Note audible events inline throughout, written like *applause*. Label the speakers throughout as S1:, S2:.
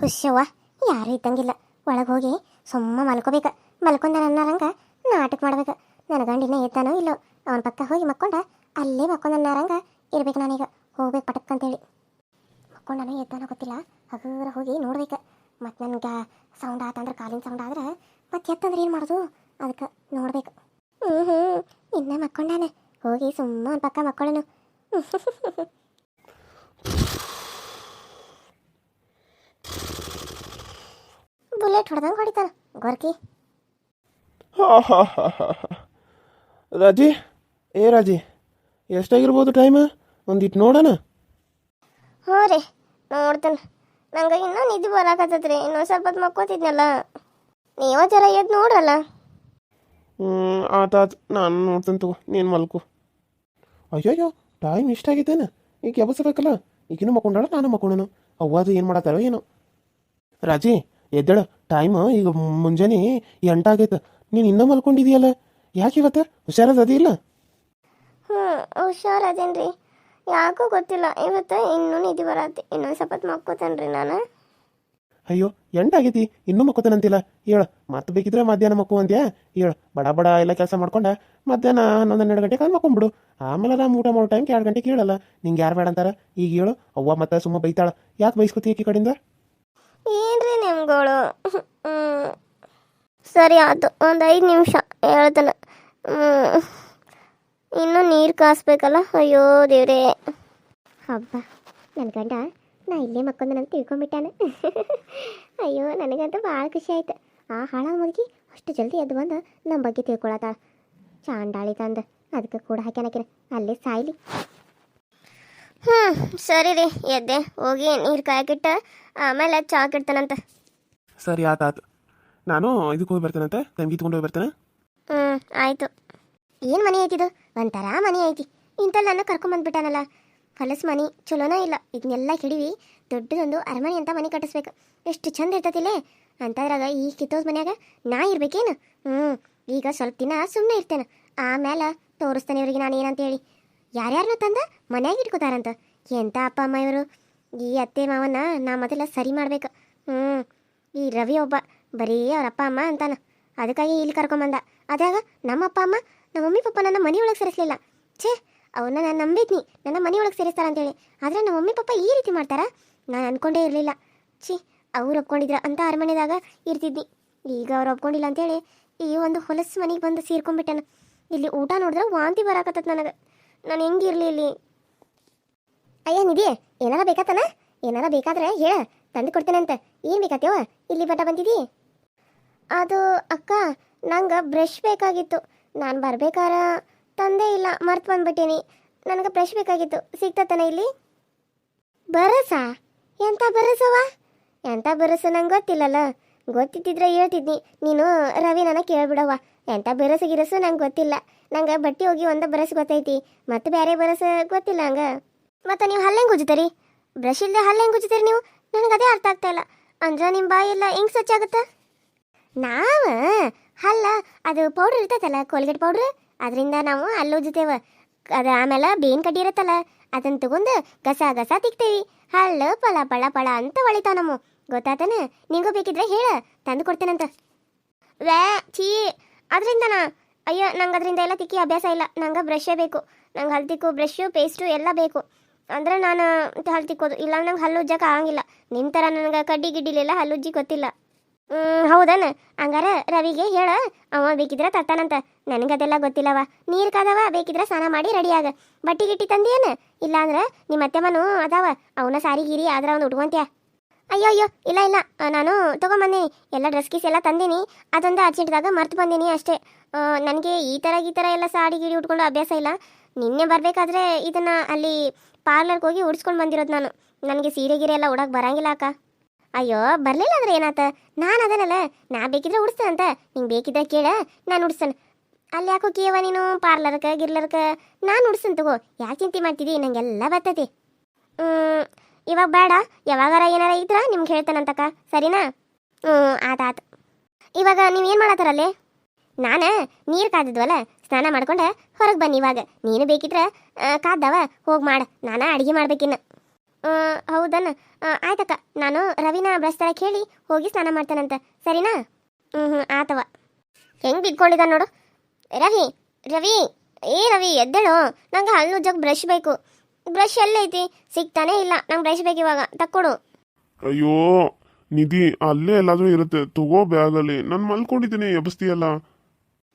S1: ಹುಶ್ಯವ್ವ ಯಾರು ಇದ್ದಂಗಿಲ್ಲ. ಒಳಗೆ ಹೋಗಿ ಸುಮ್ಮ ಮಲ್ಕೋಬೇಕು. ಮಲ್ಕೊಂಡ ಅನ್ನರಂಗ ನಾಟಕ ಮಾಡ್ಬೇಕು. ನನ್ನ ಗಂಡಿನ ಎದ್ದಾನೋ ಇಲ್ಲೋ, ಅವನ ಪಕ್ಕ ಹೋಗಿ ಮಕ್ಕೊಂಡ ಅಲ್ಲೇ ಮಕ್ಕೊಂಡ ನನ್ನಾರಂಗ ಇರ್ಬೇಕು ನಾನೀಗ. ಹೋಗ್ಬೇಕು ಪಟಕ್ ಅಂತೇಳಿ. ಮಕ್ಕೊಂಡನೋ ಎದ್ದಾನೋ ಗೊತ್ತಿಲ್ಲ. ಹಗುರ ಹೋಗಿ ನೋಡ್ಬೇಕು. ಮತ್ತು ನನ್ಗೆ ಸೌಂಡ್ ಆತಂದ್ರೆ ಕಾಲಿನ ಸೌಂಡ್ ಆದ್ರೆ ಮತ್ತೆ ಎತ್ತಂದ್ರೆ ಏನು ಮಾಡೋದು? ಅದಕ್ಕೆ ನೋಡ್ಬೇಕು. ಹ್ಞೂ ಹ್ಞೂ ಇನ್ನ ಮಕ್ಕೊಂಡಾನೆ. ಹೋಗಿ ಸುಮ್ಮ ಪಕ್ಕ ಮಕ್ಕೊಳ್ಳೋನು. *laughs* ಬುಲೆಟ್ ಹೊಡೆದಂಗೆ ಹೊಡಿತಾನ. ಗೊರ್ಕಿ.
S2: ರಾಜಿ ಏ ರಾಜಿ ಎಷ್ಟಾಗಿರ್ಬೋದು ಟೈಮ್ ಒಂದಿಟ್ಟು ನೋಡೋಣ.
S1: ಹ್ಞೂ ರೀ ನೋಡ್ತೇನೆ. ನಂಗೆ ಇನ್ನೂ ನಿದ್ದೆ ಬರಾಕತ್ತದ್ರಿ ಇನ್ನೊಂದು ಸ್ವಲ್ಪ ಹೊತ್ತು ಮಕ್ಕೋತಿದ್ನಲ್ಲ. ನೀವು ಜರ ಎದ್ದು ನೋಡ್ರಲ್ಲ.
S2: ಹ್ಞೂ ಆತಾತು ನಾನು ನೋಡ್ತೇನೆ ತಗೋ ನೀನು ಮಲ್ಕು. ಅಯ್ಯೋ ಟೈಮ್ ಇಷ್ಟ ಆಗೈತೇನ? ಈಗ ಎಬಸಬೇಕಲ್ಲ ಈಗಿನೂ ಮಕ್ಕೊಂಡಾಳ ನಾನು ಮಕ್ಕೊಂಡನು. ಅವ್ವಾದು ಏನು ಮಾಡತ್ತಾರೋ ಏನೋ. ರಾಜಿ ಎದ್ದೇಳ ಟೈಮ್ ಈಗ ಮುಂಜಾನೆ ಎಂಟಾಗೈತೆ. ನೀನು ಇನ್ನೂ ಮಲ್ಕೊಂಡಿದೀಯಲ್ಲ? ಯಾಕೆ ಇವತ್ತು? ಹುಷಾರದ ಇಲ್ಲ
S1: ಹ್ಞೂ ಹುಷಾರದೇನ್ರಿ. ಯಾಕೋ ಗೊತ್ತಿಲ್ಲ. ಇವತ್ತು ಇನ್ನೂ ನಿಧಿ ಬರತ್ತೆ. ಇನ್ನೊಂದು ಸ್ವಲ್ಪ ಮಕ್ಕೋತನ್ರಿ ನಾನು.
S2: ಅಯ್ಯೋ ಎಂಟಾಗೈತಿ. ಇನ್ನೂ ಮಕ್ಕೋತಾನಂತಿಲ್ಲ ಹೇಳ ಮತ್ತೆ ಬೇಕಿದ್ರೆ ಮಧ್ಯಾಹ್ನ ಮಕ್ಕು ಅಂದ್ಯಾ ಹೇಳ ಬಡ ಬಡ ಎಲ್ಲ ಕೆಲಸ ಮಾಡ್ಕೊಂಡ ಮಧ್ಯಾಹ್ನ ಹನ್ನೊಂದು ಹನ್ನೆರಡು ಗಂಟೆಗೆ ಅಲ್ಲಿ ಮಕ್ಕೊಂಬಿಡು ಆಮೇಲೆ ನಾ ಊಟ ಮಾಡೋ ಟೈಮ್ಗೆ ಎರಡು ಗಂಟೆಗೆ ಕೇಳಲ್ಲ. ನಿಂಗೆ ಯಾರು ಬೇಡ ಅಂತಾರ? ಈಗ ಹೇಳು ಅವ್ವ ಮತ್ತೆ ಸುಮ್ಮ ಬೈತಾಳ. ಯಾಕೆ ಬೈಸ್ಕೊತಿ ಈ ಕಡೆಯಿಂದ?
S1: ಏನ್ರಿ ನಿಮ್ಗಳು? ಸರಿ, ಆಯ್ತು. ಒಂದು ಐದು ನಿಮಿಷ ಹೇಳ್ತಾನೆ. ಹ್ಞೂ ಇನ್ನೂ ನೀರು ಕಾಸ್ಬೇಕಲ್ಲ? ಅಯ್ಯೋ ದೇವ್ರೇ. ಹಬ್ಬ. ನನ್ನ ಗಂಡ, ನಾ ಇಲ್ಲೇ ಮಕ್ಕೊಂದನಂತ ತಿಳ್ಕೊಂಬಿಟ್ಟಾನೆ ಅಯ್ಯೋ, ನನಗಂತೂ ಭಾಳ ಖುಷಿ ಆಯ್ತು. ಆ ಹಾಳ ಮುದುಕಿ ಅಷ್ಟು ಜಲ್ದಿ ಅದು ಬಂದು ನಮ್ಮ ಬಗ್ಗೆ ತಿಳ್ಕೊಳತ್ತಾಳ. ಚಾಂಡಾಳಿ ತಂದು, ಅದಕ್ಕೆ ಕೂಡ ಹಾಕ್ಯಾನಕಿನ ಅಲ್ಲೇ ಸಾಯ್ಲಿ. ಹ್ಞೂ ಸರಿ ರೀ. ಎದ್ದೆ ಹೋಗಿ ನೀರು ಕಾಯಕಿಟ್ಟ ಆಮೇಲೆ ಚಾ ಕಿಡ್ತಾನಂತ.
S2: ಸರಿ ಆತಾತು ನಾನು ಇದಕ್ಕೆ ಹೋಗಿ ಬರ್ತೇನಂತೆ ತಂಗಿ ತಗೊಂಡು ಹೋಗಿ ಬರ್ತೇನೆ.
S1: ಹ್ಞೂ ಆಯಿತು. ಏನು ಮನೆ ಐತಿದು ಒಂಥರ ಮನೆ ಐತಿ. ಇಂಥಲ್ಲಿ ನನ್ನ ಕರ್ಕೊಂಬಂದ್ಬಿಟ್ಟಾನಲ್ಲ ಹೊಲಸು ಮನೆ ಚಲೋನೇ ಇಲ್ಲ. ಇದನ್ನೆಲ್ಲ ಹಿಡಿವಿ. ದೊಡ್ಡದೊಂದು ಅರಮನೆ ಅಂತ ಮನೆ ಕಟ್ಟಿಸ್ಬೇಕು. ಎಷ್ಟು ಚಂದ ಇರ್ತತಿಲ್ಲೇ ಅಂತದ್ರಾಗ ಈ ಕಿತ್ತೋಸ್ ಮನ್ಯಾಗ ನಾ ಇರ್ಬೇಕೇನು? ಹ್ಞೂ ಈಗ ಸ್ವಲ್ಪ ದಿನ ಸುಮ್ಮನೆ ಇರ್ತೇನೆ. ಆಮೇಲೆ ತೋರಿಸ್ತೇನೆ ಇವ್ರಿಗೆ ನಾನು ಏನಂತ ಹೇಳಿ ಯಾರ್ಯಾರನ್ನ ತಂದ ಮನ್ಯಾಗ ಇಟ್ಕೋತಾರಂತ. ಎಂಥ ಅಪ್ಪ, ಅಮ್ಮ ಇವರು? ಈ ಅತ್ತೆ ಮಾವನ ನಾ ಮೊದಲ ಸರಿ ಮಾಡ್ಬೇಕು. ಹ್ಞೂ ಈ ರವಿ ಒಬ್ಬ ಬರೀ ಅವ್ರ ಅಪ್ಪ, ಅಮ್ಮ ಅಂತಾನ. ಅದಕ್ಕಾಗಿ ಇಲ್ಲಿ ಕರ್ಕೊಂಬಂದ. ಅದಾಗ ನಮ್ಮ ಅಪ್ಪ, ಅಮ್ಮ ನಮ್ಮ ಮಮ್ಮಿ, ಪಪ್ಪ ನನ್ನ ಮನೆಯೊಳಗೆ ಸೇರಿಸ್ಲಿಲ್ಲ. ಛೇ ಅವನ್ನ ನಾನು ನಂಬಿದ್ನಿ. ನನ್ನ ಮನೆಯೊಳಗೆ ಸೇರಿಸ್ತಾರ ಅಂತೇಳಿ. ಆದರೆ ನಮ್ಮ ಮಮ್ಮಿ, ಪಪ್ಪ ಈ ರೀತಿ ಮಾಡ್ತಾರಾ? ನಾನು ಅನ್ಕೊಂಡೇ ಇರಲಿಲ್ಲ. ಛೀ, ಅವ್ರು ಒಪ್ಕೊಂಡಿದ್ರ ಅಂತ ಅರಮನೆದಾಗ ಇರ್ತಿದ್ನಿ. ಈಗ ಅವ್ರು ಒಪ್ಕೊಂಡಿಲ್ಲ ಅಂತೇಳಿ ಈ ಒಂದು ಹೊಲಸು ಮನೆಗೆ ಬಂದು ಸೇರ್ಕೊಂಡ್ಬಿಟ್ಟೆನ. ಇಲ್ಲಿ ಊಟ ನೋಡಿದ್ರೆ ವಾಂತಿ ಬರಾಕತ್ತದ ನನಗೆ. ನಾನು ಹೆಂಗಿರ್ಲಿ ಇಲ್ಲಿ? ಅಯ್ಯ, ನಿಧಿ, ಏನಾರ ಬೇಕಾತನ? ಏನಾರ ಬೇಕಾದ್ರೆ ಹೇಳ, ತಂದು ಕೊಡ್ತೇನಂತ. ಏನು ಬೇಕಾತ್ಯವ ಇಲ್ಲಿ ಬಟ ಬಂದಿದಿ? ಅದು, ಅಕ್ಕ, ನಂಗೆ ಬ್ರಷ್ ಬೇಕಾಗಿತ್ತು. ನಾನು ಬರ್ಬೇಕಾರ? ತಂದೆ ಇಲ್ಲ, ಮರ್ತು ಬಂದ್ಬಿಟ್ಟೀನಿ. ನನಗೆ ಬ್ರಷ್ ಬೇಕಾಗಿತ್ತು. ಸಿಗ್ತತನ ಇಲ್ಲಿ? ಬರಸ? ಎಂಥ ಬರಸವ ಎಂಥ ಬರಸ ನಂಗೆ ಗೊತ್ತಿಲ್ಲಲ್ಲ. ಗೊತ್ತಿದ್ದಿದ್ರೆ ಹೇಳ್ತಿದ್ನಿ. ನೀನು ರವಿ ನನ್ನ ಕೇಳ್ಬಿಡವ್ವ. ಎಂಥ ಬರಸ ಗಿರಸು ನಂಗೆ ಗೊತ್ತಿಲ್ಲ. ನಂಗೆ ಬಟ್ಟೆ ಹೋಗಿ ಒಂದು ಬರಸ್ ಗೊತ್ತೈತಿ. ಮತ್ತೆ ಬೇರೆ ಬರಸ ಗೊತ್ತಿಲ್ಲ ಹಂಗೆ ಮತ್ತೆ ನೀವು ಹಲ್ಲೆಂಗೆ ಉಜ್ಜುತ್ತೀರಿ? ಬ್ರಷ್ ಇಲ್ಲದೆ ಹಲ್ಲೆಂಗೆ ಉಜ್ಜುತ್ತೀರಿ ನೀವು? ನನಗೆ ಅದೇ ಅರ್ಥ ಆಗ್ತಾ ಇಲ್ಲ. ಅಂದ್ರೆ ನಿಮ್ಮ ಬಾಯಿ ಎಲ್ಲ ಹೆಂಗೆ ಸ್ವಚ್ಛಾಗುತ್ತೆ ನಾವು? ಹಲ್ಲ, ಅದು ಪೌಡ್ರ್ ಇರ್ತೈತಲ್ಲ, ಕೋಲ್ಗೇಟ್ ಪೌಡ್ರ್? ಅದರಿಂದ ನಾವು ಹಲ್ಲು ಉಜ್ಜುತ್ತೇವೆ. ಅದು ಆಮೇಲೆ ಬೇನ್ ಕಡ್ಡಿ ಇರುತ್ತಲ್ಲ ಅದನ್ನ ತಗೊಂಡು ಗಸ ಗಸ ತಿಕ್ತೇವಿ. ಹಲ್ಲು ಪಳ ಪಳ ಪಳ ಅಂತ ಹೊಳಿತಾವ ನಮ್ಮ. ಗೊತ್ತಾತನ? ನಿಂಗೂ ಬೇಕಿದ್ರೆ ಹೇಳ, ತಂದು ಕೊಡ್ತೇನಂತ. ವ್ಯಾ, ಛೀ. ಅದರಿಂದನಾ? ಅಯ್ಯೋ ನಂಗೆ ಅದರಿಂದ ಎಲ್ಲ ತಿಕ್ಕಿ ಅಭ್ಯಾಸ ಇಲ್ಲ. ನಂಗೆ ಬ್ರಷೇ ಬೇಕು. ನಂಗೆ ಹಲ್ ತಿಕ್ಕು ಬ್ರಷು ಪೇಸ್ಟು ಎಲ್ಲ ಬೇಕು. ಅಂದ್ರೆ ನಾನು ಹಲ್ ತಿಕ್ಕೋದು. ಇಲ್ಲ ನಂಗೆ ಹಲ್ಲು ಉಜ್ಜಕ್ಕೆ ಆಗಂಗಿಲ್ಲ. ನಿಮ್ಮ ಥರ ನನಗೆ ಕಡ್ಡಿ ಗಿಡ್ಡಿಲೆಲ್ಲ ಹಲ್ಲು ಉಜ್ಜಿ ಗೊತ್ತಿಲ್ಲ. ಹೌದನ? ಹಂಗಾರ ರವಿಗೆ ಹೇಳ. ಅವ ಬೇಕಿದ್ರೆ ತರ್ತಾನಂತ. ನನಗದೆಲ್ಲ ಗೊತ್ತಿಲ್ಲವ. ನೀರು ಕಾದವ, ಬೇಕಿದ್ರೆ ಸ್ನಾನ ಮಾಡಿ ರೆಡಿ ಆಗ. ಬಟ್ಟಿ ಗಿಟ್ಟಿ ತಂದೇನು ಇಲ್ಲಾಂದ್ರೆ ನಿಮ್ಮ ಅತ್ತೆಮ್ಮನು ಅದಾವ. ಅವನ ಸಾರಿ ಗಿರಿ ಆದ್ರೆ ಅವ್ನು ಉಟ್ಕೊಂತ್ಯ? ಅಯ್ಯೋ ಅಯ್ಯೋ, ಇಲ್ಲ ಇಲ್ಲ. ನಾನು ತೊಗೊಂಬಂದೀನಿ ಎಲ್ಲ ಡ್ರೆಸ್ ಗೀಸ್ ಎಲ್ಲ ತಂದೀನಿ. ಅದೊಂದು ಅರ್ಜೆಂಟ್ದಾಗ ಮರ್ತು ಬಂದೀನಿ ಅಷ್ಟೇ. ನನಗೆ ಈ ಥರ ಈ ಥರ ಎಲ್ಲ ಸಾಡಿ, ಗಿಡಿ ಉಟ್ಕೊಂಡು ಅಭ್ಯಾಸ ಇಲ್ಲ. ನಿನ್ನೆ ಬರಬೇಕಾದ್ರೆ ಇದನ್ನು ಅಲ್ಲಿ ಪಾರ್ಲರ್ಗೆ ಹೋಗಿ ಉಡ್ಸ್ಕೊಂಡು ಬಂದಿರೋದು ನಾನು. ನನಗೆ ಸೀರೆ, ಗಿರೆ ಎಲ್ಲ ಉಡಕ್ಕೆ ಬರಂಗಿಲ್ಲ ಅಕ್ಕ. ಅಯ್ಯೋ, ಬರಲಿಲ್ಲ ಅಂದ್ರೆ ಏನಾತ? ನಾನು ಅದನಲ್ಲ. ನಾ ಬೇಕಿದ್ರೆ ಉಡಿಸ್ತೇನಂತ ನಿಂಗೆ ಬೇಕಿದ್ರೆ ಕೇಳ. ನಾನು ಉಡಿಸ್ತೇನೆ. ಅಲ್ಲಿ ಯಾಕೋ ಕೇವ ನೀನು? ಪಾರ್ಲರ್ಕ ಗಿರ್ಲರ್ಕ? ನಾನು ಉಡ್ಸನ್ ತಗೋ. ಯಾಕೆ ಚಿಂತೆ ಮಾಡ್ತಿದ್ದಿ ನಂಗೆಲ್ಲ ಬರ್ತೈತಿ ಇವಾಗ ಬೇಡ, ಯಾವಾಗಾರ ಏನಾರ ಇದ್ರ ನಿಮ್ಗೆ ಹೇಳ್ತೇನಂತಕ್ಕ ಸರಿನಾ? ಹ್ಞೂ, ಆತಾತು. ಇವಾಗ ಏನು ಮಾಡತ್ತಾರಲ್ಲಿ ನಾನು? ನೀರು ಕಾದಿದ್ವಲ್ಲ, ಸ್ನಾನ ಮಾಡ್ಕೊಂಡೆ ಹೊರಗೆ ಬನ್ನಿ ಇವಾಗ. ನೀನು ಬೇಕಿದ್ರೆ ಕಾದ್ದವ ಹೋಗಿ ಮಾಡ. ನಾನು ಅಡುಗೆ ಮಾಡ್ಬೇಕಿನ್ನ. ಹೌದನ್ನ ಆಯ್ತಕ್ಕ, ನಾನು ರವಿನ ಬ್ರಷ್ ತರಕ್ಕೆ ಹೇಳಿ ಹೋಗಿ ಸ್ನಾನ ಮಾಡ್ತಾನಂತ. ಸರಿನಾ? ಹ್ಞೂ ಹ್ಞೂ ಆತವ. ಹೆಂಗೆ ಬಿದ್ಕೊಂಡಿದ ನೋಡು. ರವಿ ರವಿ, ಏ ರವಿ, ಎದ್ದೇಳು. ನಂಗೆ ಹಲ್ಲು ಜಗ್ ಬ್ರಷ್ ಬೇಕು. ಬ್ರಷ್ ಎಲ್ಲೈತಿ ಸಿಗ್ತಾನೆ ಇಲ್ಲ. ನಂಗೆ ಬ್ರಷ್ ಬೇಕು ಇವಾಗ. ತಕ್ಕೊಡು
S2: ಅಯ್ಯೋ ನಿಧಿ ಅಲ್ಲೇ ಎಲ್ಲಾದ್ರೂ ಇರುತ್ತೆ. ತಗೋ ಬ್ಯಾಗಲ್ಲಿ ನಾನು ಮಲ್ಕೊಂಡಿದ್ದೀನಿ ಎಬ್ಸ್ತೀಯಲ್ಲ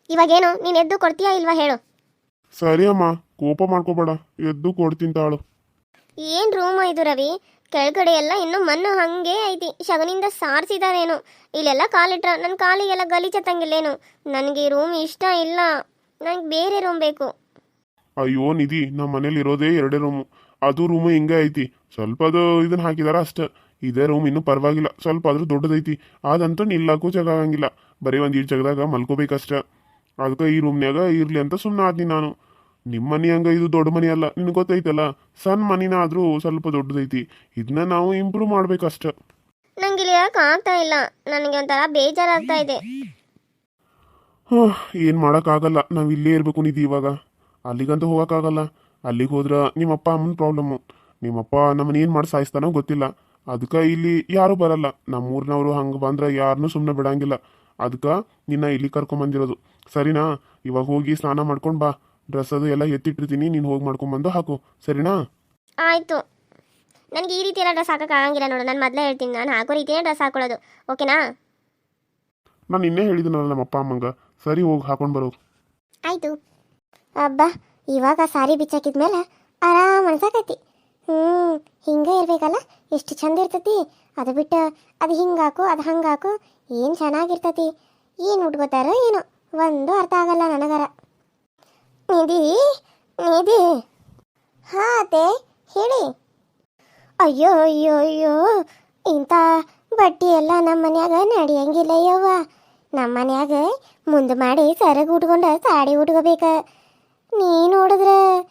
S1: ಇವಾಗೇನು? ನೀನು ಎದ್ದು ಕೊಡ್ತೀಯಾ ಇಲ್ವಾ ಹೇಳು.
S2: ಸರಿ ಅಮ್ಮ. ಕೋಪ ಮಾಡ್ಕೋಬೇಡ. ಎದ್ದು ಕೊಡ್ತೀನಿ ತಾಳು.
S1: ಏನ್ ರೂಮ್ ಇದು ರವಿ? ಕೆಳಗಡೆ ಎಲ್ಲ ಇನ್ನು ಮಣ್ಣು ಹಂಗೆ ಐತಿ. ಶಗನಿಂದ ಸಾರಿಸಿದಾರೇನು. ಇಲ್ಲೆಲ್ಲ ಕಾಲಿಟ್ರ ನನ್ನ ಕಾಲಿಗೆಲ್ಲ ಗಲೀಜತ್ತಂಗಿಲ್ಲೇನು ನನಗೆ ಈ ರೂಮ್ ಇಷ್ಟ ಇಲ್ಲ. ನನಗೆ ಬೇರೆ ರೂಮ್ ಬೇಕು.
S2: ಅಯ್ಯೋ ನಿಧಿ ನಮ್ಮ ಮನೇಲಿ ಇರೋದೇ ಎರಡೇ ರೂಮು ಅದು ರೂಮು ಹಿಂಗೆ ಐತಿ. ಸ್ವಲ್ಪ ಅದು ಇದನ್ನ ಹಾಕಿದಾರ ಅಷ್ಟೇ. ಇದೇ ರೂಮ್ ಇನ್ನೂ ಪರವಾಗಿಲ್ಲ. ಸ್ವಲ್ಪ ಆದ್ರೂ ದೊಡ್ಡದೈತಿ. ಅದಂತೂ ನಿಲ್ಲಕ್ಕೂ ಜಾಗ ಆಗಂಗಿಲ್ಲ. ಬರೀ ಒಂದು ಈಟ್ ಜಾಗದಾಗ ಮಲ್ಕೋಬೇಕಷ್ಟ. ಅದಕ್ಕೆ ಈ ರೂಮ್ನ್ಯಾಗ ಇರ್ಲಿ ಅಂತ ಸುಮ್ಮನೆ ಆದ್ನಿ ನಾನು. ನಿಮ್ಮ ಮನೆ ಹಂಗೆ ಇದು ದೊಡ್ಡ ಮನೆ ಅಲ್ಲ. ನಿನಗೆ ಗೊತ್ತೈತಲ್ಲ ಸಣ್ಣ ಮನಿನ ಆದ್ರೂ ಸ್ವಲ್ಪ ದೊಡ್ಡದೈತಿ. ಇದನ್ನ ನಾವು ಇಂಪ್ರೂವ್ ಮಾಡ್ಬೇಕಷ್ಟೆ.
S1: ನಂಗೆ ಇಲ್ಲಿ ಇರಕ್ಕೆ ಆಗ್ತಾ ಇಲ್ಲ. ನನಗೆ ಒಂಥರ ಬೇಜಾರಾಗ್ತಾ ಇದೆ.
S2: ಏನು ಮಾಡೋಕ್ಕಾಗಲ್ಲ. ನಾವು ಇಲ್ಲೇ ಇರಬೇಕು ನಿಧಿ ಇವಾಗ. ಅಲ್ಲಿಗಂತೂ ಹೋಗೋಕ್ಕಾಗಲ್ಲ. ಅಲ್ಲಿಗೆ ಹೋದ್ರೆ ನಿಮ್ಮಪ್ಪ ಅಮ್ಮನ ಪ್ರಾಬ್ಲಮ್ಮು ನಿಮ್ಮಪ್ಪ ನಮ್ಮನ್ನ ಏನು ಮಾಡಿ ಸಾಯಿಸ್ತಾನೋ ಗೊತ್ತಿಲ್ಲ. ಅದಕ್ಕೆ ಇಲ್ಲಿ ಯಾರೂ ಬರಲ್ಲ. ನಮ್ಮೂರಿನವರು ಹಂಗೆ ಬಂದ್ರೆ ಯಾರನ್ನೂ ಸುಮ್ಮನೆ ಬಿಡಂಗಿಲ್ಲ. ಅದಕ್ಕೆ ನಿನ್ನ ಇಲ್ಲಿ ಕರ್ಕೊಂಬಂದಿರೋದು ಸರಿನಾ? ಇವಾಗ ಹೋಗಿ ಸ್ನಾನ ಮಾಡ್ಕೊಂಡು ಬಾ. ಡ್ರೆಸ್ ಅದು ಎಲ್ಲ ಎತ್ತಿಟ್ಟಿರ್ತೀನಿ. ನೀನು ಹೋಗಿ ಮಾಡ್ಕೊಂಬಂದು ಹಾಕು. ಸರಿನಾ?
S1: ಆಯಿತು. ನನಗೆ ಈ ರೀತಿ ಎಲ್ಲ ಡ್ರೆಸ್ ಹಾಕಕ್ಕೆ ಆಗಂಗಿಲ್ಲ ನೋಡು. ನಾನು ಮೊದಲೇ ಹೇಳ್ತೀನಿ. ನಾನು ಹಾಕೋ ರೀತಿಯೇ ಡ್ರೆಸ್ ಹಾಕೊಳ್ಳೋದು. ಓಕೆನಾ?
S2: ನಾನು ಇನ್ನೇ ಹೇಳಿದ್ದೀನಲ್ಲ ನಮ್ಮಪ್ಪ ಅಮ್ಮಂಗೆ. ಸರಿ ಹೋಗಿ ಹಾಕೊಂಡು ಬರೋ
S1: ಆಯಿತು. ಅಬ್ಬಾ, ಇವಾಗ ಸಾರಿ ಬಿಚ್ಚಾಕಿದ್ಮೇಲೆ ಆರಾಮ್ ಅನ್ಸಾಕೈತಿ. ಹ್ಞೂ ಹಿಂಗೆ ಇರ್ಬೇಕಲ್ಲ, ಎಷ್ಟು ಚಂದ ಇರ್ತತಿ. ಅದು ಬಿಟ್ಟು ಅದು ಹಿಂಗಾಕು ಅದು ಹಂಗೆ ಹಾಕು, ಏನು ಚೆನ್ನಾಗಿರ್ತೈತಿ. ಏನು ಉಟ್ಕೋತಾರೋ ಏನೋ, ಒಂದು ಅರ್ಥ ಆಗಲ್ಲ ನನಗರ. ನಿಧಿ ನಿಧಿ. ಹಾ ಅತ್ತೆ, ಹೇಳಿ. ಅಯ್ಯೋ ಅಯ್ಯೋ ಅಯ್ಯೋ, ಇಂಥ ಬಟ್ಟೆ ಎಲ್ಲ ನಮ್ಮ ಮನ್ಯಾಗ ನಡೆಯಂಗಿಲ್ಲ ಯವ್ವ ನಮ್ಮ ಮನ್ಯಾಗ ಮುಂದೆ ಮಾಡಿ ಸರಗ ಉಟ್ಕೊಂಡು, ಸಾಡಿ ಉಟ್ಕೋಬೇಕ. ನೀ ನೋಡಿದ್ರೆ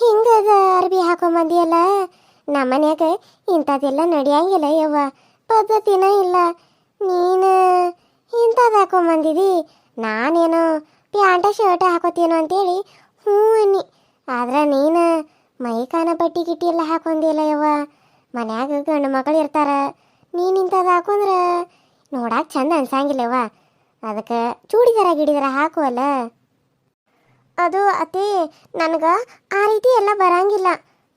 S1: ಹಿಂಗದ ಅರ್ಬಿ ಹಾಕೊಂಬಂದಿಯಲ್ಲ? ನಮ್ಮ ಮನ್ಯಾಗ ಇಂಥದ್ದೆಲ್ಲ ನಡೆಯಂಗಿಲ್ಲ ಯವ್ವ. ಪದ್ಧತಿನ ಇಲ್ಲ. ನೀನು ಇಂಥದ್ದು ಹಾಕೊಂಬಂದಿದಿ. ನಾನೇನೋ ಪ್ಯಾಂಟ, ಶರ್ಟ್ ಹಾಕೋತೀನೋ ಅಂತೇಳಿ ಹ್ಞೂ ಅನ್ನಿ. ಆದ್ರೆ ನೀನು ಮೈಕಾನ ಬಟ್ಟಿ ಗಿಟ್ಟಿ ಎಲ್ಲ ಹಾಕೊಂಡಿಲ್ಲ ಯವ್ವ. ಮನ್ಯಾಗ ಗಂಡು ಮಕ್ಕಳು ಇರ್ತಾರ. ನೀನು ಇಂಥದ್ದು ಹಾಕೊಂಡ್ರೆ ನೋಡಕ್ಕೆ ಚಂದ ಅನ್ಸಂಗಿಲ್ಲವ್ವ ಅದಕ್ಕೆ ಚೂಡಿದಾರ, ಗಿಡಿದಾರ ಹಾಕುವಲ್ಲ? ಅದು ಅತಿ ನನಗೆ ಆ ರೀತಿ ಎಲ್ಲ ಬರಂಗಿಲ್ಲ.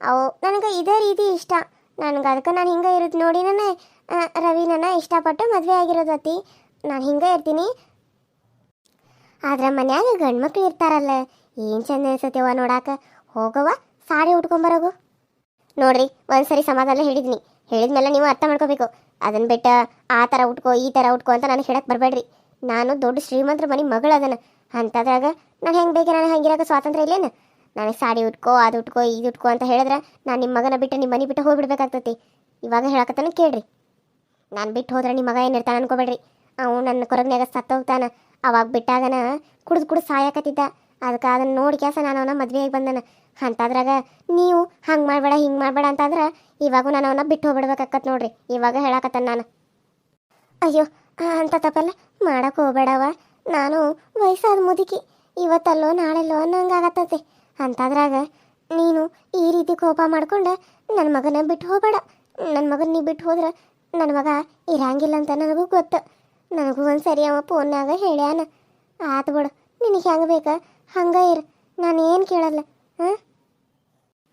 S1: ಅವು ನನಗೆ ಇದೇ ರೀತಿ ಇಷ್ಟ. ನನಗೆ ಅದಕ್ಕೆ ನಾನು ಹಿಂಗೆ ಇರೋದು ನೋಡಿ ನಾನು ರವಿ ನನ್ನ ಇಷ್ಟಪಟ್ಟು ಮದುವೆ ಆಗಿರೋದು ಅತಿ ನಾನು ಹಿಂಗೆ ಇರ್ತೀನಿ. ಆದ್ರೆ ಮನ್ಯಾಗ ಗಂಡು ಮಕ್ಳು ಇರ್ತಾರಲ್ಲ, ಏನು ಚಂದ ಅನ್ಸತ್ತೆವ ನೋಡಾಕ? ಹೋಗವ ಸಾಡಿ ಉಟ್ಕೊಂಬರೋಗು ನೋಡ್ರಿ, ಒಂದ್ಸರಿ ಸಮಾಧಾನ ಹೇಳಿದ್ನಿ. ಹೇಳಿದ್ಮೇಲೆ ನೀವು ಅರ್ಥ ಮಾಡ್ಕೋಬೇಕು. ಅದನ್ನ ಬಿಟ್ಟು ಆ ಥರ ಉಟ್ಕೋ, ಈ ಥರ ಉಟ್ಕೋ ಅಂತ ನನಗೆ ಹೇಳಕ್ಕೆ ಬರಬೇಡ್ರಿ. ನಾನು ದೊಡ್ಡ ಶ್ರೀಮಂತರ ಮನೆ ಮಗಳು ಅದನ್ನ ಅಂಥದ್ರಾಗ ನಾನು ಹೆಂಗೆ ಬೇಕು ನಾನು ಹಂಗಿರೋಕೆ ಸ್ವಾತಂತ್ರ್ಯ ಇಲ್ಲೇನು? ನನಗೆ ಸಾಡಿ ಉಟ್ಕೋ, ಅದು ಉಟ್ಕೋ ಇದು ಉಟ್ಕೋ ಅಂತ ಹೇಳಿದ್ರೆ ನಾನು ನಿಮ್ಮ ಮಗನ ಬಿಟ್ಟು ನಿಮ್ಮ ಮನೆ ಬಿಟ್ಟು ಹೋಗ್ಬಿಡ್ಬೇಕಾಗ್ತೈತಿ. ಇವಾಗ ಹೇಳಕತ್ತಾನ ಕೇಳ್ರಿ. ನಾನು ಬಿಟ್ಟು ಹೋದ್ರೆ ನಿಮ್ಮ ಮಗ ಏನಿರ್ತಾನೆ ಅನ್ಕೋಬೇಡ್ರಿ. ಅವು ನನ್ನ ಕೊರಗ್ನ್ಯಾಗ ಸತ್ತೋಗ್ತಾನೆ. ಅವಾಗ ಬಿಟ್ಟಾಗನ ಕುಡಿದು ಕುಡ್ದು ಸಾಯಕತ್ತಿದ್ದ. ಅದಕ್ಕೆ ಅದನ್ನು ನೋಡಿ ಕ್ಯಾಸ ನಾನು ಅವನ ಮದುವೆಯಾಗಿ ಬಂದನ. ಅಂತಾದ್ರಾಗ ನೀವು ಹಂಗೆ ಮಾಡಬೇಡ, ಹಿಂಗೆ ಮಾಡಬೇಡ ಅಂತಂದ್ರೆ ಇವಾಗೂ ನಾನು ಅವನ ಬಿಟ್ಟು ಹೋಗ್ಬಿಡ್ಬೇಕಾಕತ್ ನೋಡ್ರಿ. ಇವಾಗ ಹೇಳಕತ್ತಾನ ನಾನು. ಅಯ್ಯೋ ಅಂತ ತಪ್ಪಲ್ಲ. ಮಾಡೋಕೆ ಹೋಗ್ಬೇಡವ. ನಾನು ವಯಸ್ಸಾದ ಮುದುಕಿ. ಇವತ್ತಲ್ಲೋ ನಾಳೆಲ್ಲೋ ಅನ್ನಂಗಾಗತ್ತತೆ. ಅಂತಾದ್ರಾಗ ನೀನು ಈ ರೀತಿ ಕೋಪ ಮಾಡ್ಕೊಂಡು ನನ್ನ ಮಗನ ಬಿಟ್ಟು ಹೋಗಬೇಡ. ನನ್ನ ಮಗನ ನೀ ಬಿಟ್ಟು ಹೋದ್ರೆ ನನ್ನ ಮಗ ಇರಂಗಿಲ್ಲ ಅಂತ ನನಗೂ ಗೊತ್ತು. ನನಗೂ ಒಂದು ಸರಿ ಅವ ಫೋನ್ನಾಗ ಹೇಳ್ಯಾನ. ಆತು ಬಿಡು, ನಿನಗೆ ಹೆಂಗೆ ಬೇಕ? ಹಂಗೆ ಇರು. ನಾನು ಏನು ಕೇಳಲ್ಲ. ಹಾಂ?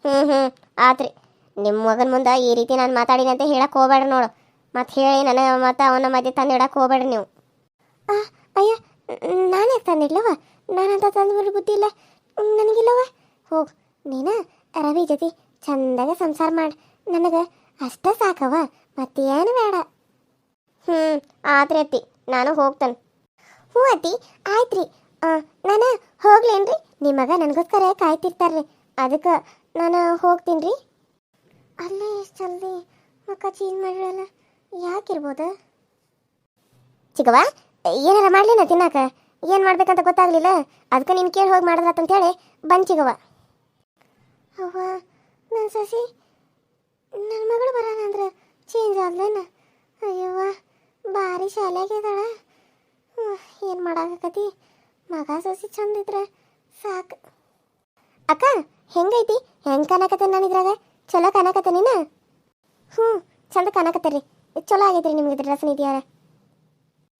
S1: ಹ್ಞೂ ಹ್ಞೂ ಆತ್ರಿ. ನಿಮ್ಮ ಮಗನ ಮುಂದೆ ಈ ರೀತಿ ನಾನು ಮಾತಾಡಿದೆ ಅಂತ ಹೇಳಕ್ಕೆ ಹೋಗ್ಬೇಡ್ರಿ ನೋಡು. ಮತ್ತೆ ಹೇಳಿ ನನ್ನ ಮತ್ತು ಅವನ ಮಧ್ಯೆ ತಂದು ಇಡಕ್ಕೆ ಹೋಗ್ಬೇಡ್ರಿ ನೀವು. ಅಯ್ಯ ನಾನೇ ತಂದಿಡ್ಲವ ನಾನಂತ ತಂದು ಬುದ್ಧಿ ಇಲ್ಲ. ನನಗಿಲ್ಲವ ಹೋಗು, ನೀನು ರವಿ ಜೊತೆ ಚಂದಾಗ ಸಂಸಾರ ಮಾಡಿ. ನನಗೆ ಅಷ್ಟ ಸಾಕವ ಮತ್ತೇನು ಬೇಡ. ಹ್ಞೂ ಆದ್ರೆ ಅತ್ತಿ, ನಾನು ಹೋಗ್ತಾನೆ. ಹ್ಞೂ ಅತ್ತಿ, ಆಯ್ತ್ರಿ. ನಾನು ಹೋಗ್ಲೇನ್ರಿ? ನಿಮ್ಮ ಮಗ ನನಗೋಸ್ಕರ ಕಾಯ್ತಿರ್ತಾರ್ರಿ. ಅದಕ್ಕೆ ನಾನು ಹೋಗ್ತೀನಿ ರೀ ಅಲ್ಲೇ ಎಷ್ಟು ಜಲ್ದಿ ಮಕ್ಕ ಚೇಂಜ್ ಮಾಡಿರಲ್ಲ ಯಾಕಿರ್ಬೋದು? ಚಿಕ್ಕವ್ವ ಏನಾರ ಮಾಡ್ಲಿನ ತಿನ್ನಾಕ? ಏನು ಮಾಡ್ಬೇಕಂತ ಗೊತ್ತಾಗ್ಲಿಲ್ಲ. ಅದಕ್ಕೆ ನೀನು ಕೇಳಿ ಹೋಗಿ ಹೇಳಿ ಬಂಚಿಗವ ಅವ್ವ ನನ್ನ ಸಸಿ ನನ್ನ ಮಗಳು ಬರೋಣ ಅಂದ್ರೆ ಚೇಂಜ್ ಆದ್ಲೇನ ಅಯ್ಯವ್ವ, ಭಾರಿ ಶಾಲೆಗೆ ಇದ್ದಾಳ. ಏನು ಮಾಡಾಕತಿ ಮಗ ಸಸಿ ಚಂದ ಇದ್ರೆ ಸಾಕು. ಅಕ್ಕ, ಹೆಂಗೈತಿ? ಹೆಂಗ್ ಕಾಣಕತ್ತೆ ನಾನು ಇದ್ರಾಗ? ಚಲೋ ಕಾಣಕತ್ತೆ ನೀನು ಹ್ಞೂ ಚಂದ ಕನಕತ್ತರಿ ಚಲೋ ಆಗೈತ್ರಿ ನಿಮ್ಗೆ ಡ್ರೆಸ್ ನಿದ್ಯಾರ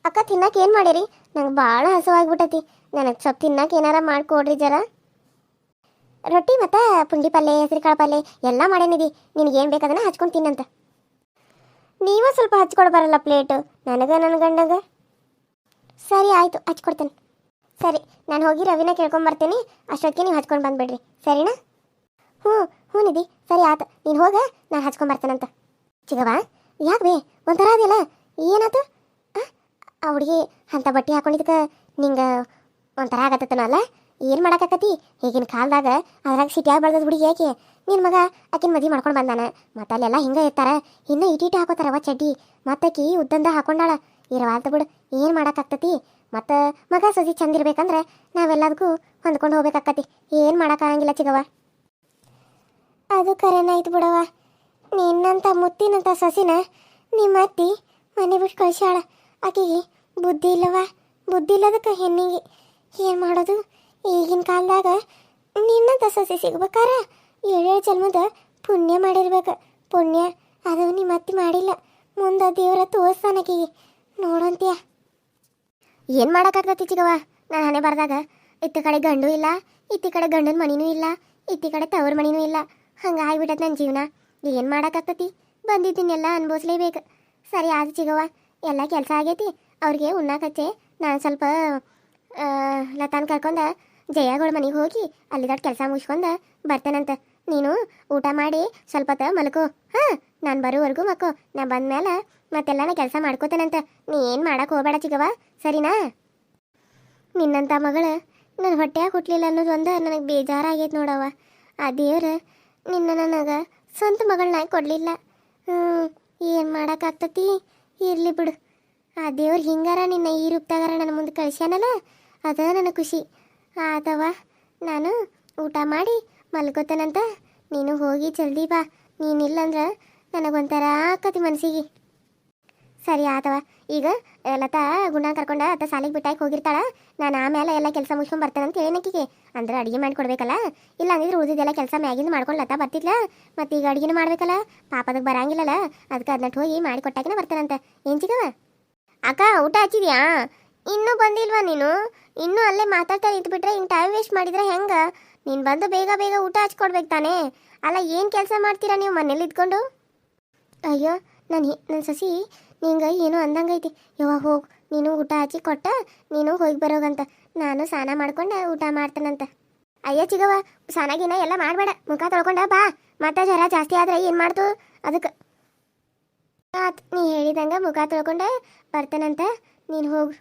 S1: ಅಕ್ಕ ತಿನ್ನಕ್ಕೆ ಏನು ಮಾಡಿರಿ? ನಂಗೆ ಭಾಳ ಹಸುವಾಗ್ಬಿಟ್ಟತಿ. ನನಗೆ ಸ್ವಲ್ಪ ತಿನ್ನಕ್ಕೆ ಏನಾರ ಮಾಡ್ಕೊಡ್ರಿ ಜರ. ರೊಟ್ಟಿ ಮತ್ತು ಪುಂಡಿ ಪಲ್ಯ ಹೆಸರುಕಾಳು ಪಲ್ಯ ಎಲ್ಲ ಮಾಡೇನಿದಿ. ನಿನಗೇನು ಬೇಕದನ್ನ ಹಚ್ಕೊಂಡು ತಿನ್ನಂತ. ನೀವೇ ಸ್ವಲ್ಪ ಹಚ್ಕೊಡ್ ಬರಲ್ಲ ಪ್ಲೇಟು. ನನಗೆ ನನ್ನ ಗಂಡಗ. ಸರಿ ಆಯಿತು ಹಚ್ಕೊಡ್ತೇನೆ ಸರಿ, ನಾನು ಹೋಗಿ ರವಿನ ಕೇಳ್ಕೊಂಬರ್ತೀನಿ ಅಷ್ಟೊತ್ತಿಗೆ ನೀವು ಹಚ್ಕೊಂಡು ಬಂದುಬಿಡ್ರಿ. ಸರಿನಾ? ಹ್ಞೂ ಹ್ಞೂ ನಿಧಿ. ಸರಿ ಆತು. ನೀನು ಹೋಗ, ನಾನು ಹಚ್ಕೊಂಬರ್ತೇನಂತ ಚಿಗವಾ ಯಾಕೆ ಬೇ? ಒಂಥರ ಅದಿಲ್ಲ? ಏನಾತು? ಆ ಹುಡುಗಿ ಅಂಥ ಬಟ್ಟೆ ಹಾಕೊಂಡಿದ್ದಕ್ಕೆ ನಿಂಗೆ ಒಂಥರ ಆಗತ್ತನಲ್ಲ ಏನು ಮಾಡಕ್ಕಾಕತಿ ಈಗಿನ ಕಾಲದಾಗ ಅದ್ರಾಗ ಸಿಟಿಯಾಗಿ ಬೆಳ್ದದ ಹುಡುಗಿ ಯಾಕೆ? ನಿನ್ನ ಮಗ ಆಕಿನ ಮದುವೆ ಮಾಡ್ಕೊಂಡು ಬಂದಾನೆ. ಮತ್ತೆ ಅಲ್ಲೆಲ್ಲ ಹಿಂಗೆ ಇರ್ತಾರೆ. ಇನ್ನೂ ಇಟಿಟಿ ಹಾಕೋತಾರವ ಚಡ್ಡಿ. ಮತ್ತಾಕಿ ಉದ್ದಂದ ಹಾಕೊಂಡಾಳ. ಇರವಾಲ್ತ ಬಿಡು. ಏನು ಮಾಡೋಕ್ಕಾಗ್ತತಿ ಮತ್ತು ಮಗ ಸೊಸಿ ಚಂದ ಇರ್ಬೇಕಂದ್ರೆ ನಾವೆಲ್ಲದಕ್ಕೂ ಹೊಂದ್ಕೊಂಡು ಹೋಗ್ಬೇಕಾಕತಿ ಏನು ಮಾಡೋಕ್ಕಾಗಂಗಿಲ್ಲ ಚಿಗವ ಅದು ಕರೆನಾಯ್ತು ಬಿಡವ ನಿನ್ನಂಥ ಮುತ್ತಿನಂಥ ಸಸಿನ ನಿಮ್ಮ ಅತ್ತಿ ಮನೆ ಬಿಟ್ಟು ಕಳ್ಸ್ಯಾಳ. ಆಕೆಗೆ ಬುದ್ಧಿ ಇಲ್ಲವ? ಬುದ್ಧಿ ಇಲ್ಲದಕ್ಕೆ ಹೆಣ್ಣಿಗೆ ಏನು ಮಾಡೋದು? ಈಗಿನ ಕಾಲದಾಗ ನಿನ್ನಂಥ ಸಸಿ ಸಿಗ್ಬೇಕಾರ ಏಳೇಳು ಜನ್ಮದ ಪುಣ್ಯ ಮಾಡಿರ್ಬೇಕು. ಪುಣ್ಯ ಅದು ನಿಮ್ಮ ಅತ್ತಿ ಮಾಡಿಲ್ಲ. ಮುಂದೆ ದೇವರ ತೋರಿಸ್ತಾನಕಿಗೆ ನೋಡಂತೀಯ. ಏನು ಮಾಡೋಕ್ಕಾಗ್ತತಿ ಚಿಗವ ನಾನು ಹಣೆ ಬರ್ದಾಗ ಇತ್ತ ಕಡೆ ಗಂಡು ಇಲ್ಲ, ಇತ್ತ ಕಡೆ ಗಂಡನ ಮನಿನೂ ಇಲ್ಲ, ಇತ್ತಿ ಕಡೆ ತವ್ರ ಮನಿನೂ ಇಲ್ಲ. ಹಂಗೆ ಆಗ್ಬಿಟ್ಟದ ನನ್ನ ಜೀವನ. ಏನು ಮಾಡೋಕ್ಕಾಗ್ತತಿ? ಬಂದಿದ್ದನ್ನೆಲ್ಲ ಅನ್ಭವಿಸ್ಲೇಬೇಕು. ಸರಿ ಆದ ಚಿಗವ ಎಲ್ಲ ಕೆಲಸ ಆಗೈತಿ. ಅವ್ರಿಗೆ ಉಣ್ಣಾಕಚ್ಚೆ ನಾನು ಸ್ವಲ್ಪ ಲತಾನ ಕರ್ಕೊಂಡ ಜಯಗಳ ಮನೆಗೆ ಹೋಗಿ ಅಲ್ಲಿದಾಟ್ ಕೆಲಸ ಮುಗಿಸ್ಕೊಂಡ ಬರ್ತೇನಂತ. ನೀನು ಊಟ ಮಾಡಿ ಸ್ವಲ್ಪ ತ ಮಲ್ಕೋ. ಹಾಂ, ನಾನು ಬರೋವರೆಗೂ ಮಕ್ಕೋ ನಾ ಬಂದ್ಮೇಲೆ ಮತ್ತೆಲ್ಲ ನಾ ಕೆಲಸ ಮಾಡ್ಕೋತೇನಂತ. ನೀ ಏನು ಮಾಡೋಕೆ ಹೋಗಬೇಡ ಚಿಗವ ಸರಿನಾ? ನಿನ್ನಂಥ ಮಗಳು ನನ್ನ ಹೊಟ್ಟೆಯಾಗ ಹುಟ್ಟಲಿಲ್ಲ ಅನ್ನೋದು ಒಂದು ನನಗೆ ಬೇಜಾರಾಗೈತೆ ನೋಡವ್ವ. ಆ ದೇವ್ರು ನಿನ್ನ ನನಗೆ ಸ್ವಂತ ಮಗಳನ್ನ ಕೊಡಲಿಲ್ಲ. ಹ್ಞೂ ಏನು ಮಾಡೋಕ್ಕಾಗ್ತತಿ ಇರಲಿ ಬಿಡು. ಆ ದೇವ್ರು ಹಿಂಗಾರ ನಿನ್ನ ಈ ರೂಪದಾಗಾರ ನನ್ನ ಮುಂದೆ ಕಳಿಸ್ಯಾನಲ್ಲ, ಅದ ನನ್ನ ಖುಷಿ. ಆತವ ನಾನು ಊಟ ಮಾಡಿ ಮಲ್ಕೋತೇನಂತ. ನೀನು ಹೋಗಿ ಜಲ್ದಿ ಬಾ. ನೀನಿಲ್ಲಂದ್ರೆ ನನಗೊಂಥರ ಆಕತಿ ಮನಸ್ಸಿಗೆ. ಸರಿ, ಆತವ. ಈಗ ಲತಾ ಗುಣ ಕರ್ಕೊಂಡ ಅತ್ತ ಸಾಲಿಗೆ ಬಿಟ್ಟಾಕಿ ಹೋಗಿರ್ತಾಳ. ನಾನು ಆಮೇಲೆ ಎಲ್ಲ ಕೆಲಸ ಮುಗಿಸ್ಕೊಂಡ್ ಬರ್ತೇನೆ ಅಂತ ಹೇಳನಕ್ಕಿಗೆ ಅಂದ್ರೆ ಅಡುಗೆ ಮಾಡಿ ಕೊಡ್ಬೇಕಲ್ಲ? ಇಲ್ಲ ಹಂಗಿದ್ರೆ ಉಳಿದಿದ್ದೆಲ್ಲ ಕೆಲಸ ಮ್ಯಾಗಿಂದ ಮಾಡ್ಕೊಂಡು ಲತಾ ಬರ್ತಿದ್ಲ. ಮತ್ತೆ ಈಗ ಅಡುಗೆನೂ ಮಾಡ್ಬೇಕಲ್ಲ? ಪಾಪ ಅದಕ್ಕೆ ಬರಂಗಿಲ್ಲಲ್ಲ ಅದಕ್ಕೆ ಅದನ್ನ ಹೋಗಿ ಮಾಡಿ ಬರ್ತಾನಂತ. ಏನ್ ಚಿಗವ ಅಕ್ಕ, ಊಟ ಹಚ್ಚಿದ್ಯಾ? ಇನ್ನೂ ಬಂದಿಲ್ವಾ ನೀನು? ಇನ್ನೂ ಅಲ್ಲೇ ಮಾತಾಡ್ತಾ ನಿಂತ್ಬಿಟ್ರೆ ಹಿಂಗೆ ಟೈಮ್ ವೇಸ್ಟ್ ಮಾಡಿದ್ರೆ ಹೆಂಗೆ? ನೀನು ಬಂದು ಬೇಗ ಬೇಗ ಊಟ ಹಚ್ಕೊಡ್ಬೇಕು ತಾನೇ. ಅಲ್ಲ, ಏನು ಕೆಲಸ ಮಾಡ್ತೀರಾ ನೀವು ಮನೇಲಿ ಇದ್ಕೊಂಡು? ಅಯ್ಯೋ, ನಾನು ನನ್ನ ಸಸಿ ನಿಂಗೆ ಏನು ಅಂದಂಗೈತಿ ಯಾವಾಗ ಹೋಗು, ನೀನು ಊಟ ಹಚ್ಚಿ ಕೊಟ್ಟ, ನೀನು ಹೋಗಿ ಬರೋಗಂತ. ನಾನು ಸ್ನಾನ ಮಾಡ್ಕೊಂಡೆ ಊಟ ಮಾಡ್ತೇನಂತ. ಅಯ್ಯ ಚಿಗವ ಸ್ನಾನ ಎಲ್ಲ ಮಾಡಬೇಡ. ಮುಖ ತೊಳ್ಕೊಂಡ ಬಾ. ಮತ್ತೆ ಜರ ಜಾಸ್ತಿ ಆದ್ರೆ ಏನು ಮಾಡ್ತು? ಅದಕ್ಕೆ ಆತ್, ನೀ ಹೇಳಿದಂಗೆ ಮುಖ ತೊಳ್ಕೊಂಡೆ ಬರ್ತಾನಂತ. ನೀನು ಹೋಗು.